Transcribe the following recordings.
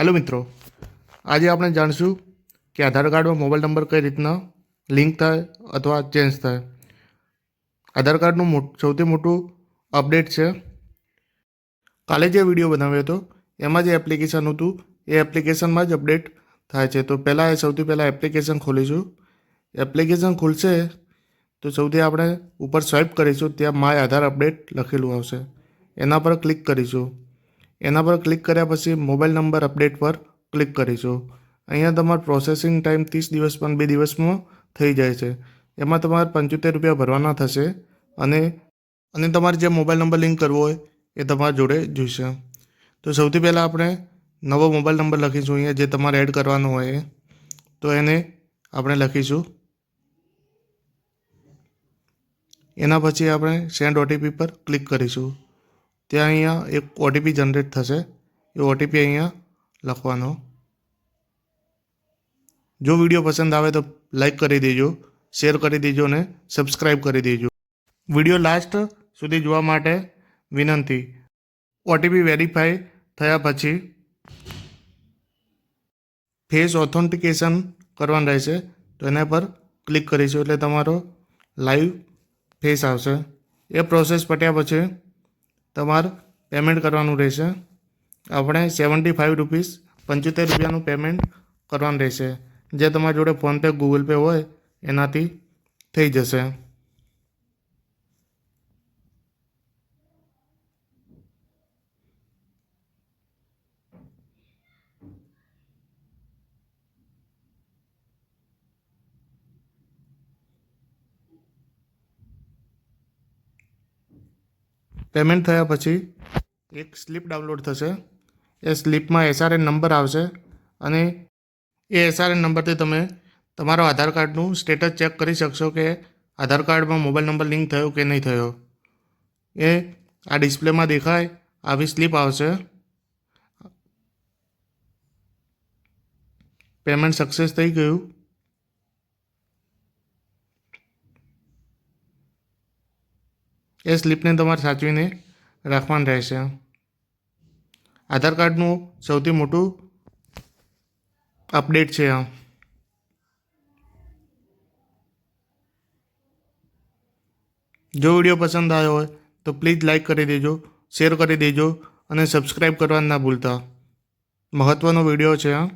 Hello મિત્રો, આજે આપણે જાણીશું કે આધાર કાર્ડમાં મોબાઈલ નંબર કઈ રીતના લિંક થાય અથવા ચેન્જ થાય. આધાર કાર્ડનું સૌથી મોટું અપડેટ છે. કાલે જે વીડિયો બનાવ્યો હતો, એમાં જે એપ્લિકેશન હતું, એ એપ્લિકેશનમાં જ અપડેટ થાય છે. તો પહેલાં એ સૌથી પહેલાં એપ્લિકેશન ખોલીશું. એપ્લિકેશન ખુલશે તો સૌથી આપણે ઉપર સ્વાઇપ કરીશું, ત્યાં માય આધાર અપડેટ લખેલું આવશે. એના પર ક્લિક કરીશું. એના પર ક્લિક કર્યા પછી મોબાઈલ નંબર અપડેટ પર ક્લિક કરીશું. અહીંયા તમારો પ્રોસેસિંગ ટાઈમ ત્રીસ દિવસ પણ બે દિવસમાં થઈ જાય છે. એમાં તમારે પંચોતેર રૂપિયા ભરવાના થશે અને અને તમારે જે મોબાઈલ નંબર લિંક કરવો હોય એ તમારા જોડે જોઈશે. તો સૌથી પહેલાં આપણે નવો મોબાઈલ નંબર લખીશું અહીંયા જે તમારે એડ કરવાનો હોય. તો એને આપણે લખીશું. એના પછી આપણે સેન્ડ ઓટીપી પર ક્લિક કરીશું. ત્યાં અહીંયા એક ઓટીપી જનરેટ થશે. એ ઓટીપી અહીંયા લખવાનો. જો વીડિયો પસંદ આવે તો લાઈક કરી દેજો, શેર કરી દેજો અને સબસ્ક્રાઈબ કરી દેજો. વીડિયો લાસ્ટ સુધી જોવા માટે વિનંતી. ઓટીપી વેરીફાઈ થયા પછી ફેસ ઓથેન્ટિકેશન કરવાનું રહેશે. તો એના પર ક્લિક કરીશું એટલે તમારો લાઈવ ફેસ આવશે. એ પ્રોસેસ પટ્યા પછી તમારે પેમેન્ટ કરવાનું રહેશે. આપણે સેવન્ટી ફાઇવ રૂપીસ પંચોતેર રૂપિયાનું પેમેન્ટ કરવાનું રહેશે. જે તમારી જોડે ફોનપે ગૂગલ પે હોય, એનાથી થઈ જશે. પેમેન્ટ થયા પછી એક સ્લિપ ડાઉનલોડ થશે. એ સ્લિપમાં એસઆરએન નંબર આવશે અને એ એસઆરએન નંબરથી તમે તમારો આધાર કાર્ડનું સ્ટેટસ ચેક કરી શકશો કે આધાર કાર્ડમાં મોબાઈલ નંબર લિંક થયો કે નહીં થયો. એ આ ડિસ્પ્લેમાં દેખાય આવી સ્લિપ આવશે. પેમેન્ટ સક્સેસ થઈ ગયું. એ સ્લિપને તમારે સાચવીને રાખવાનું રહેશે આધાર કાર્ડનું સૌથી મોટું અપડેટ છે. આ જો વીડિયો પસંદ આવ્યો હોય તો પ્લીઝ લાઈક કરી દેજો, શેર કરી દેજો અને સબસ્ક્રાઈબ કરવા ના ભૂલતા. મહત્ત્વનો વીડિયો છે. આ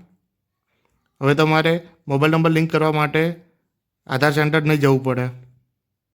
હવે તમારે મોબાઈલ નંબર લિંક કરવા માટે આધાર સેન્ટર નહીં જવું પડે.